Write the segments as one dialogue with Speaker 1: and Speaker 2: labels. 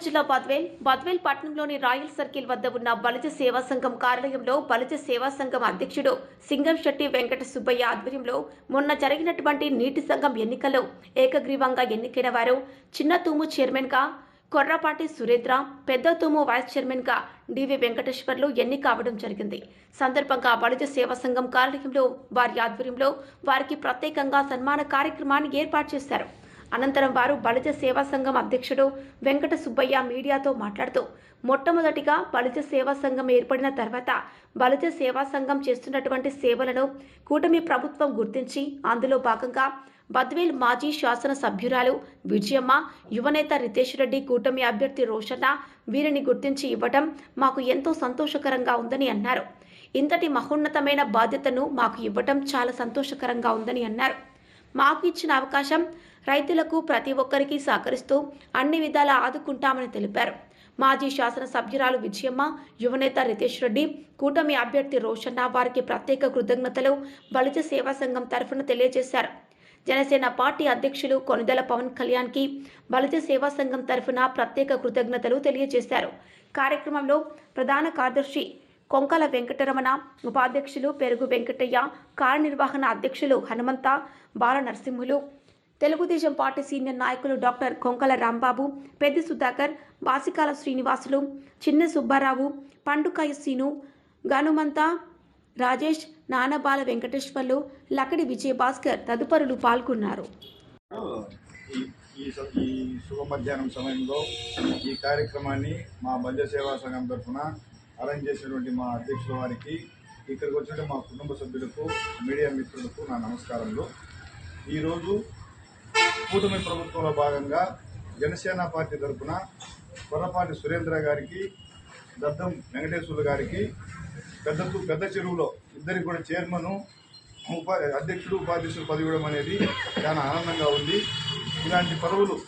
Speaker 1: కరీంనగర్ జిల్లా బద్వేల్ బద్వేల్ పట్టణంలోని royal circle వద్ద ఉన్న బలిజ సేవా సంఘం కార్యాలయంలో బలిజ సేవా సంఘం అధ్యక్షుడు సింగం శెట్టి వెంకట సుబ్బయ్య ఆధ్వర్యంలో మొన్న జరిగినటువంటి నీటి సంఘం ఎన్నికల్లో ఏకగ్రీవంగా ఎన్నికైన వారు చిన్న తూము చైర్మన్గా కొర్రపాటి సురేంద్ర పెద్ద తూము వైస్ చైర్మన్గా డివి వెంకటేశ్వర్లు ఎన్నిక అవడం జరిగింది. సందర్భంగా బలిజ సేవా సంఘం కార్యాలయంలో వారి ఆధ్వర్యంలో వారికి ప్రత్యేకంగా సన్మాన కార్యక్రమాన్ని ఏర్పాటు చేశారు. అనంతరం వారు బలిజ సేవా సంఘం అధ్యక్షుడు వెంకట సుబ్బయ్య మీడియాతో మాట్లాడుతూ మొట్టమొదటిగా బలిజ సేవా సంఘం ఏర్పడిన తర్వాత బలిజ సేవా సంఘం చేస్తున్నటువంటి సేవలను కూటమి ప్రభుత్వం గుర్తించి అందులో భాగంగా బద్వేల్ మాజీ శాసన సభ్యురాలు విజయమ్మ యువనేత రితేష్ రెడ్డి కూటమి అభ్యర్థి రోషన్న వీరిని గుర్తించి ఇవ్వడం మాకు ఎంతో సంతోషకరంగా ఉందని అన్నారు. ఇంతటి మహోన్నతమైన బాధ్యతను మాకు ఇవ్వటం చాలా సంతోషకరంగా ఉందని అన్నారు. మాకు ఇచ్చిన అవకాశం రైతులకు ప్రతి ఒక్కరికి సహకరిస్తూ అన్ని విధాలా ఆదుకుంటామని తెలిపారు. మాజీ శాసన సభ్యురాలు విజయమ్మ యువనేత రితేష్ రెడ్డి కూటమి అభ్యర్థి రోషన్న వారికి ప్రత్యేక కృతజ్ఞతలు బలిజ సేవా సంఘం తరఫున తెలియజేశారు. జనసేన పార్టీ అధ్యక్షులు కొనుదల పవన్ కళ్యాణ్కి బలిజ సేవా సంఘం తరఫున ప్రత్యేక కృతజ్ఞతలు తెలియజేశారు. కార్యక్రమంలో ప్రధాన కార్యదర్శి కొంకల వెంకటరమణ ఉపాధ్యక్షులు పెరుగు వెంకటయ్య కార్యనిర్వహణ అధ్యక్షులు హనుమంత బాల నరసింహులు తెలుగుదేశం పార్టీ సీనియర్ నాయకులు డాక్టర్ కొంకల రాంబాబు పెద్ది సుధాకర్ బాసికాల శ్రీనివాసులు చిన్న సుబ్బారావు పండుకాయ సీను గనుమంత రాజేష్ నానబాల వెంకటేశ్వర్లు లకడి విజయభాస్కర్ తదుపరులు పాల్గొన్నారు.
Speaker 2: ఈ శుభ మధ్యాహ్నం సమయంలో ఈ కార్యక్రమాన్ని మా బంధ సేవా సంఘం తరఫున అరేంజ్ చేసినటువంటి మా అధ్యక్షుల వారికి ఇక్కడికి వచ్చిన మా కుటుంబ సభ్యులకు మీడియా మిత్రులకు నా నమస్కారములు. ఈరోజు కూటమి ప్రభుత్వంలో భాగంగా జనసేన పార్టీ తరఫున కొర్రపాటి సురేంద్ర గారికి దద్దం వెంకటేశ్వర్లు గారికి పెద్ద పెద్ద చెరువులో ఇద్దరికి కూడా చైర్మన్ ఉపా అధ్యక్షుడు ఉపాధ్యక్షుడు పదవివ్వడం అనేది చాలా ఆనందంగా ఉంది. ఇలాంటి పదవులు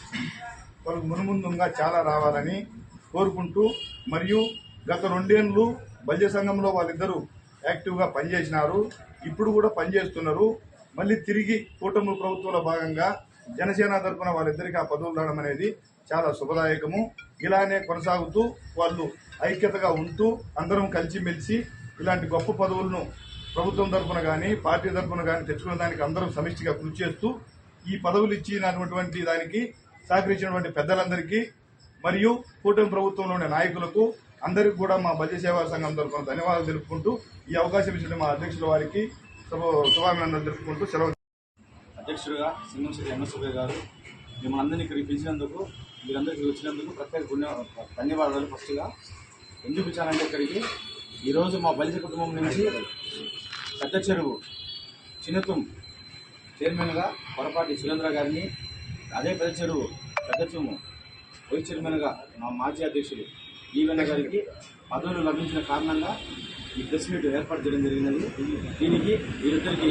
Speaker 2: వాళ్ళకు మునుముందుగా చాలా రావాలని కోరుకుంటూ మరియు గత రెండేళ్ళు బల్య సంఘంలో వాళ్ళిద్దరూ యాక్టివ్గా పనిచేసినారు. ఇప్పుడు కూడా పనిచేస్తున్నారు. మళ్ళీ తిరిగి కూటమి ప్రభుత్వంలో భాగంగా జనసేన తరఫున వాళ్ళిద్దరికీ ఆ పదవులు రావడం అనేది చాలా శుభదాయకము. ఇలానే కొనసాగుతూ వాళ్ళు ఐక్యతగా ఉంటూ అందరం కలిసిమెలిసి ఇలాంటి గొప్ప పదవులను ప్రభుత్వం తరఫున కానీ పార్టీ తరఫున కానీ తెచ్చుకునే దానికి అందరం సమిష్టిగా కృషి చేస్తూ ఈ పదవులు ఇచ్చినటువంటి దానికి సహకరించినటువంటి పెద్దలందరికీ మరియు కూటమి ప్రభుత్వంలో ఉండే నాయకులకు అందరికీ కూడా మా బల్య సేవా సంఘం తరఫున ధన్యవాదాలు తెలుపుకుంటూ ఈ అవకాశం ఇచ్చిన మా అధ్యక్షుల వారికి శుభాభినందనలు తెలుపుకుంటూ సెలవు
Speaker 3: అధ్యక్షుడిగా సింగం శ్రీ ఎన్ఎస్ఓ గారు మిమ్మల్ని అందరినీ ఇక్కడికి పిలిచినందుకు మీరందరికీ వచ్చినందుకు ప్రత్యేక పుణ్య ధన్యవాదాలు ఫస్ట్గా ఎందుకు పిలిచానంటే ఇక్కడికి? ఈరోజు మా బలిజ కుటుంబం నుంచి పెద్ద చెరువు చిన్నతుం చైర్మన్గా పొరపాటి సురేంద్ర గారిని అదే పెద్ద చెరువు పెద్ద చెరువు వైస్ చైర్మన్గా మా మాజీ అధ్యక్షుడు ఈవెన్న గారికి పదవులు లభించిన కారణంగా ఈ ప్రెస్ మీట్ ఏర్పాటు చేయడం జరిగినది. దీనికి వీరిద్దరికి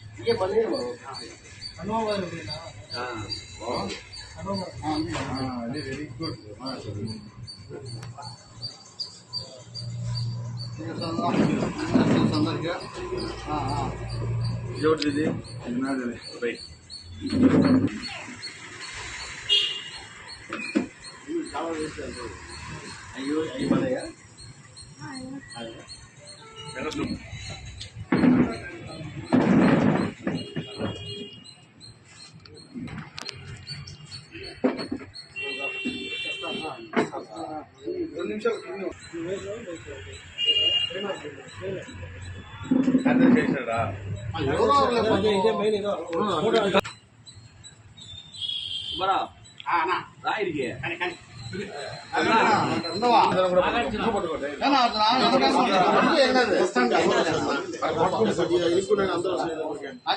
Speaker 2: వెరీ గుడ్ ఎవరిది నాది రైట్
Speaker 3: అయ్యో అయ్యమదయ్యా
Speaker 2: రెండు నిమిషాలు చేశాడా
Speaker 3: రాయిరికి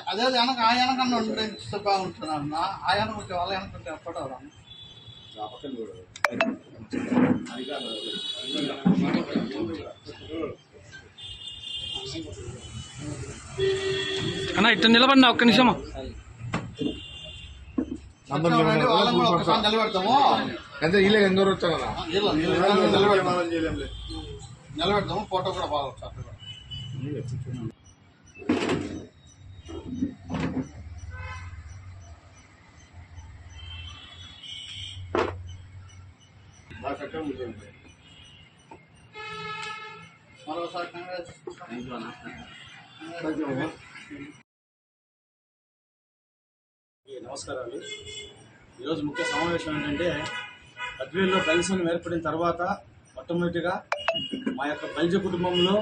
Speaker 4: అదే వెనక ఆ వెనకన్నా ఉంటే బాగుంటున్నాను ఆ వెనక ఉంటే వాళ్ళ వెనక ఉంటే ఎప్పటి
Speaker 5: అన్న ఇట్లా నిలబడినా ఒక్క నిమిషం
Speaker 4: ఉండండి, వాళ్ళని కూడా ఒకసారి నిలబెడతాము
Speaker 2: ఎంత ఇల్లే ఎందరూ వచ్చారా
Speaker 4: ఇలా నిలబెడతాము నిలబెడతాము ఫోటో కూడా బాగా మరోసారి
Speaker 3: నమస్కారాలు. ఈరోజు ముఖ్య సమావేశం ఏంటంటే బద్వేల్లో బలి సంఘం ఏర్పడిన తర్వాత మొట్టమొదటిగా మా యొక్క బలిజ కుటుంబంలో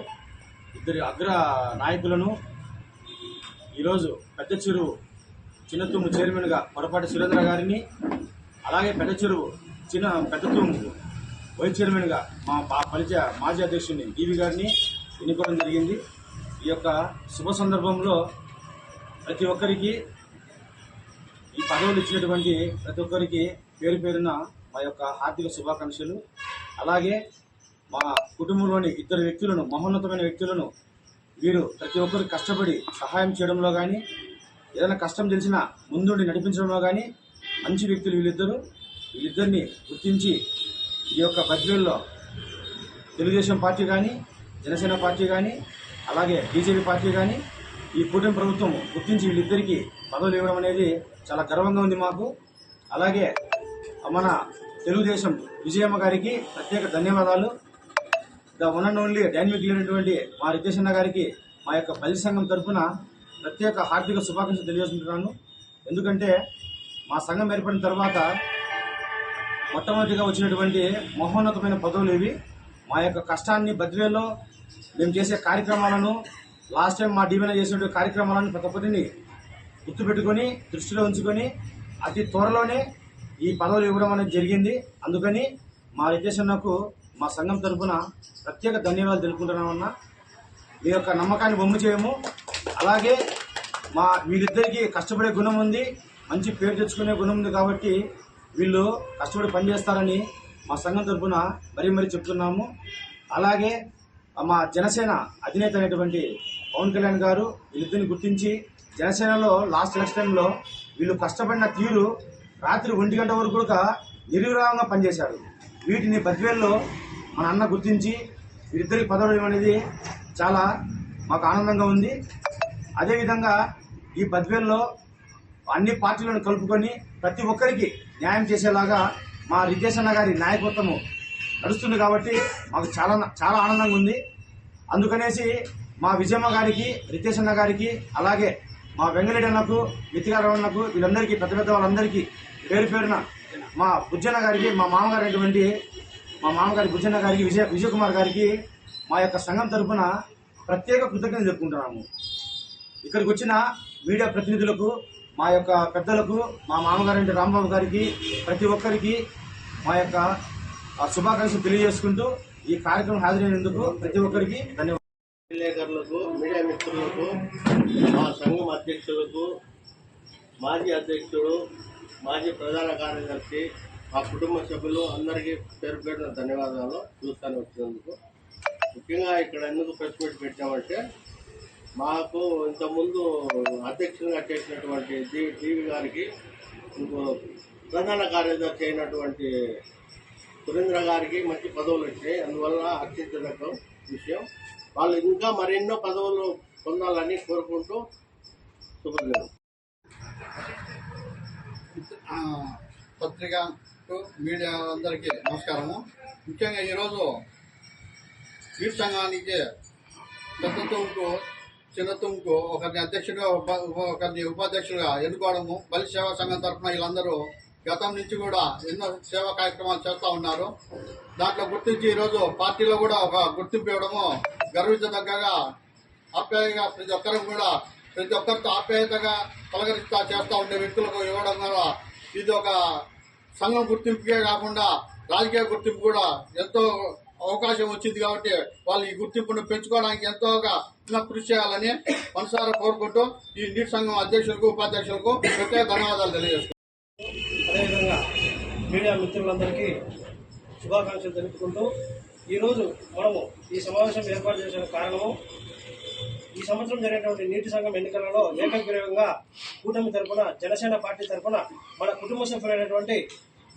Speaker 3: ఇద్దరి అగ్ర నాయకులను ఈరోజు పెద్ద చెరువు చిన్న చైర్మన్గా పొరపాటి సురేంద్ర గారిని అలాగే పెద్ద చెరువు చిన్న పెద్ద తూము వైస్ చైర్మన్గా మా పా- పరిచయ మాజీ అధ్యక్షుడిని డివి గారిని ఎన్నుకోవడం జరిగింది. ఈ యొక్క శుభ సందర్భంలో ప్రతి ఒక్కరికి ఈ పదవులు ఇచ్చినటువంటి ప్రతి ఒక్కరికి పేరు పేరున మా యొక్క హార్దిక శుభాకాంక్షలు. అలాగే మా కుటుంబంలోని ఇద్దరు వ్యక్తులను మహోన్నతమైన వ్యక్తులను వీరు ప్రతి ఒక్కరు కష్టపడి సహాయం చేయడంలో కానీ ఏదైనా కష్టం తెలిసినా ముందుండి నడిపించడంలో కానీ మంచి వ్యక్తులు వీళ్ళిద్దరూ. వీళ్ళిద్దరిని గుర్తించి ఈ యొక్క పద్యుల్లో తెలుగుదేశం పార్టీ కానీ జనసేన పార్టీ కానీ అలాగే బీజేపీ పార్టీ కానీ ఈ కూటమి ప్రభుత్వం గుర్తించి వీళ్ళిద్దరికీ పదవులు ఇవ్వడం అనేది చాలా గర్వంగా ఉంది మాకు. అలాగే మన తెలుగుదేశం విజయమ్మ గారికి ప్రత్యేక ధన్యవాదాలు. The one and only dynamic లేనటువంటి మా రితేష్ గారికి మా యొక్క పల్లి సంఘం తరఫున ప్రత్యేక హార్దిక శుభాకాంక్షలు తెలియజేసుకుంటున్నాను. ఎందుకంటే మా సంఘం ఏర్పడిన తర్వాత మొట్టమొదటిగా వచ్చినటువంటి మహోన్నతమైన పదవులు ఇవి. మా యొక్క కష్టాన్ని బద్వేలో మేము చేసే కార్యక్రమాలను లాస్ట్ టైం మా డీవీన చేసినటువంటి కార్యక్రమాలను ప్రతి ఒక్కటిని గుర్తుపెట్టుకొని దృష్టిలో ఉంచుకొని అతి త్వరలోనే ఈ పదవులు ఇవ్వడం అనేది జరిగింది. అందుకని మా రిజేషన్నకు మా సంఘం తరఫున ప్రత్యేక ధన్యవాదాలు తెలుపుకుంటున్నామన్నా. మీ యొక్క నమ్మకాన్ని బొమ్మ చేయము. అలాగే మా వీరిద్దరికీ కష్టపడే గుణం ఉంది మంచి పేరు తెచ్చుకునే గుణం ఉంది కాబట్టి వీళ్ళు కష్టపడి పనిచేస్తారని మా సంఘం తరఫున మరీ మరీ చెప్తున్నాము. అలాగే మా జనసేన అధినేత అయినటువంటి పవన్ కళ్యాణ్ గారు వీళ్ళిద్దరిని గుర్తించి జనసేనలో లాస్ట్ ఎలక్షన్లో వీళ్ళు కష్టపడిన తీరు రాత్రి ఒంటి గంట వరకు కూడా నిర్విరామంగా పనిచేశారు. వీటిని బద్వేల్లో మన అన్న గుర్తించి వీరిద్దరికి పదవడం అనేది చాలా మాకు ఆనందంగా ఉంది. అదేవిధంగా ఈ బద్వేల్లో అన్ని పార్టీలను కలుపుకొని ప్రతి ఒక్కరికి న్యాయం చేసేలాగా మా రిద్దేశన్న గారి నాయకత్వము నడుస్తుంది కాబట్టి మాకు చాలా చాలా ఆనందంగా ఉంది. అందుకనేసి మా విజయమ్మ గారికి రితేశన్న గారికి అలాగే మా వెంగరెడ్డి అన్నకు వీళ్ళందరికీ పెద్ద పెద్ద వాళ్ళందరికీ పేరు పేరున మా బుజ్జన్న గారికి మా మామగారు అయినటువంటి మా మామగారి బుజ్జన్న గారికి విజయ విజయ్ కుమార్ గారికి మా యొక్క సంఘం తరఫున ప్రత్యేక కృతజ్ఞతలు చెప్పుకుంటున్నాము. ఇక్కడికి వచ్చిన మీడియా ప్రతినిధులకు మా యొక్క పెద్దలకు మా మామగారింటి రాంబాబు గారికి ప్రతి ఒక్కరికి మా యొక్క శుభాకాంక్షలు తెలియజేసుకుంటూ ఈ కార్యక్రమం హాజరైనందుకు ప్రతి ఒక్కరికి ధన్యవాదాలు.
Speaker 6: విలేకరులకు మీడియా మిత్రులకు మా సంఘం అధ్యక్షులకు మాజీ అధ్యక్షుడు మాజీ ప్రధాన కార్యదర్శి మా కుటుంబ సభ్యులు అందరికీ పేరు పేరున ధన్యవాదాలు. చూస్తాను వచ్చినందుకు. ముఖ్యంగా ఇక్కడ ఎందుకు ప్రెస్ మీట్ పెట్టామంటే మాకు ఇంతకుముందు అధ్యక్షునిగా చేసినటువంటి టీవీ గారికి ప్రధాన కార్యదర్శి అయినటువంటి సురేంద్ర గారికి మంచి పదవులు వచ్చాయి. అందువల్ల అత్యంత విషయం. వాళ్ళు ఇంకా మరెన్నో పదవులు పొందాలని కోరుకుంటూ శుభ్రం
Speaker 4: పత్రిక పత్రికకు మీడియా అందరికీ నమస్కారము. ముఖ్యంగా ఈరోజు క్రీడ్ సంఘానికి చిన్నతుంకు చిన్న ఒకరిని అధ్యక్షుడిగా ఉప ఒకరిని ఉపాధ్యక్షుడిగా ఎన్నుకోవడము బలి సేవా సంఘం తరఫున వీళ్ళందరూ గతం నుంచి కూడా ఎన్నో సేవా కార్యక్రమాలు చేస్తూ ఉన్నారు. దాంట్లో గుర్తించి ఈరోజు పార్టీలో కూడా ఒక గుర్తింపు ఇవ్వడము గర్వించదగ్గగా ఆప్యాయంగా ప్రతి ఒక్కరికి కూడా ప్రతి ఒక్కరితో ఆప్యాయతగా పలకరిస్తా చేస్తూ ఉండే వ్యక్తులకు ఇవ్వడం ద్వారా ఇది ఒక సంఘం గుర్తింపుకే కాకుండా రాజకీయ గుర్తింపు కూడా ఎంతో అవకాశం వచ్చింది కాబట్టి వాళ్ళు ఈ గుర్తింపును పెంచుకోవడానికి ఎంతోగా కృషి చేయాలని మనసారా కోరుకుంటూ ఈ నీటి సంఘం అధ్యక్షులకు ఉపాధ్యక్షులకు ప్రత్యేక ధన్యవాదాలు తెలియజేస్తున్నాను
Speaker 7: అదేవిధంగా మీడియా మిత్రులందరికీ శుభాకాంక్షలు తెలుపుకుంటూ ఈరోజు మనము ఈ సమావేశం ఏర్పాటు చేసిన కారణము ఈ సంవత్సరం జరిగినటువంటి నీటి సంఘం ఎన్నికలలో ఏకగ్రీవంగా కూటమి తరఫున జనసేన పార్టీ తరపున మన కుటుంబ సభ్యులైనటువంటి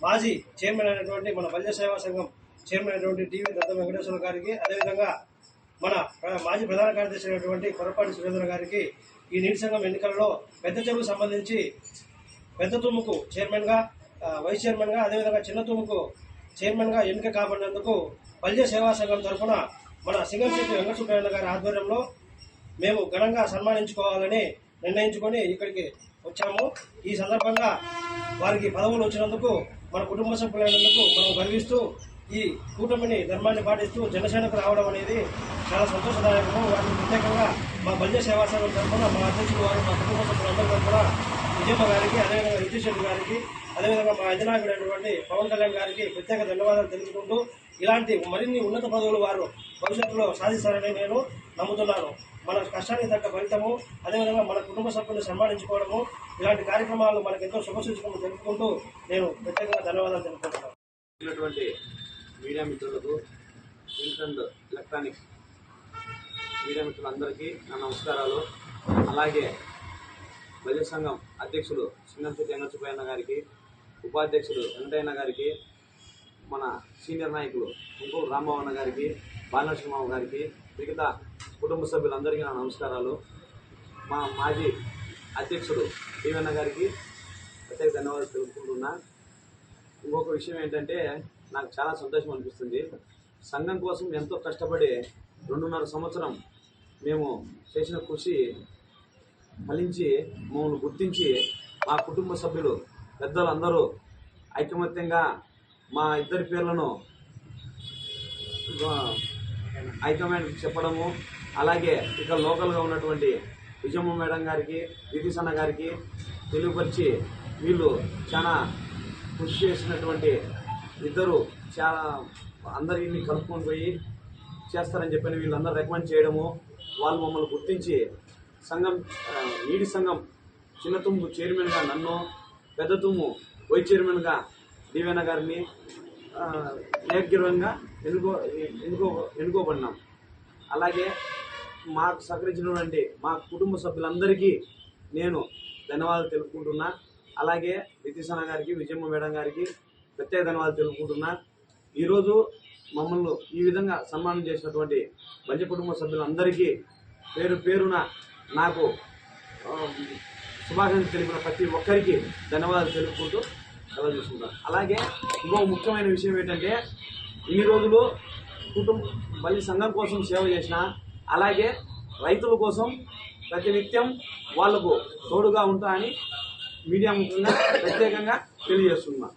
Speaker 7: మాజీ చైర్మన్ అయినటువంటి మన బల్య సేవా సంఘం చైర్మన్ అయినటువంటి టీవీ దత్త వెంకటేశ్వర గారికి అదేవిధంగా మన మాజీ ప్రధాన కార్యదర్శి అయినటువంటి కొరపాటి సురేంద్ర గారికి ఈ నీటి సంఘం ఎన్నికలలో పెద్ద చెరువుకు సంబంధించి పెద్ద తుమ్ముకు చైర్మన్గా వైస్ చైర్మన్గా అదేవిధంగా చిన్న తుమ్ముకు చైర్మన్గా ఎన్నిక కాబడినందుకు పల్య సేవా సంఘం తరఫున మన సింగంశెట్టి శ్రీ సుబ్రహ్మణ్య గారి ఆధ్వర్యంలో మేము ఘనంగా సన్మానించుకోవాలని నిర్ణయించుకొని ఇక్కడికి వచ్చాము. ఈ సందర్భంగా వారికి పదవులు వచ్చినందుకు మన కుటుంబ సభ్యులైనందుకు మనం గర్విస్తూ ఈ కూటమిని ధర్మాన్ని పాటిస్తూ జనసేనకు రావడం అనేది చాలా సంతోషదాయకము. వారికి ప్రత్యేకంగా మా బల్య సేవా సంఘం తరఫున మా అధ్యక్షులు వారు మా కుటుంబ సభ్యులందరూ తరఫున విజయమ్మ గారికి అదేవిధంగా రితీష్ రెడ్డి గారికి అదేవిధంగా మా అధినాయకుడైనటువంటి పవన్ కళ్యాణ్ గారికి ప్రత్యేక ధన్యవాదాలు తెలుసుకుంటూ ఇలాంటి మరిన్ని ఉన్నత పదవులు వారు భవిష్యత్తులో సాధిస్తారని నేను నమ్ముతున్నాను. మన కష్టానికి తగ్గ ఫలితము అదేవిధంగా మన కుటుంబ సభ్యులను సన్మానించుకోవడము ఇలాంటి కార్యక్రమాలు మనకు ఎంతో శుభసూచకము తెలుపుకుంటూ నేను ప్రత్యేకంగా ధన్యవాదాలు తెలుపుకుంటున్నాను.
Speaker 5: మీడియా మిత్రులకు ప్రింట్ అండ్ ఎలక్ట్రానిక్ మీడియా మిత్రులందరికీ నా నమస్కారాలు. అలాగే ప్రజా సంఘం అధ్యక్షులు సింగంశెట్టి వెంకటసుబ్బయ్య గారికి ఉపాధ్యక్షుడు వెంకటయ్య గారికి మన సీనియర్ నాయకులు ఇంకో రామభవన్ గారికి బాలనరసింహరావు గారికి మిగతా కుటుంబ సభ్యులందరికీ నా నమస్కారాలు. మా మాజీ అధ్యక్షుడు టీవన్న గారికి ప్రత్యేక ధన్యవాదాలు తెలుపుకుంటున్నా. ఇంకొక విషయం ఏంటంటే నాకు చాలా సంతోషం అనిపిస్తుంది. సంఘం కోసం ఎంతో కష్టపడి రెండున్నర సంవత్సరం మేము చేసిన కృషి ఫలించి మమ్మల్ని గుర్తించి మా కుటుంబ సభ్యులు పెద్దలందరూ ఐకమత్యంగా మా ఇద్దరి పేర్లను ఐకమాండ్ చెప్పడము అలాగే ఇక లోకల్గా ఉన్నటువంటి విజయమ్మ మేడం గారికి నితీష్ గారికి తెలియపరిచి వీళ్ళు చాలా కృషి చేసినటువంటి ఇద్దరు చాలా అందరిని కలుపుకొని పోయి చేస్తారని చెప్పని వీళ్ళందరూ రికమెండ్ చేయడము వాళ్ళు మమ్మల్ని గుర్తించి సంఘం ఆ, ఈడి సంఘం చిన్న తుమ్ము చైర్మన్గా నన్ను పెద్ద తుమ్ము వైస్ చైర్మన్గా దీవెన గారిని ఆ, ఏకగ్రీవంగా ఎన్నుకో ఎన్నుకో ఎన్నుకోబడినాం. అలాగే మాకు సహకరించినటువంటి మా కుటుంబ సభ్యులందరికీ నేను ధన్యవాదాలు తెలుపుకుంటున్నా. అలాగే నితీశన్న గారికి విజయమ్మ మేడం గారికి ప్రత్యేక ధన్యవాదాలు తెలుపుకుంటున్నా. ఈరోజు మమ్మల్ని ఈ విధంగా సన్మానం చేసినటువంటి మంచి కుటుంబ సభ్యులందరికీ పేరు పేరున నాకు శుభాకాంక్షలు తెలిపిన ప్రతి ఒక్కరికి ధన్యవాదాలు తెలుపుకుంటూ సెలవు తీసుకుంటాను అలాగే ఇంకో ముఖ్యమైన విషయం ఏంటంటే ఈ రోజులు కుటుంబ మళ్ళీ సంఘం కోసం సేవ చేసిన అలాగే రైతుల కోసం ప్రతినిత్యం వాళ్ళకు తోడుగా ఉంటా అని మీడియా ముఖ్యంగా ప్రత్యేకంగా తెలియజేస్తున్నాను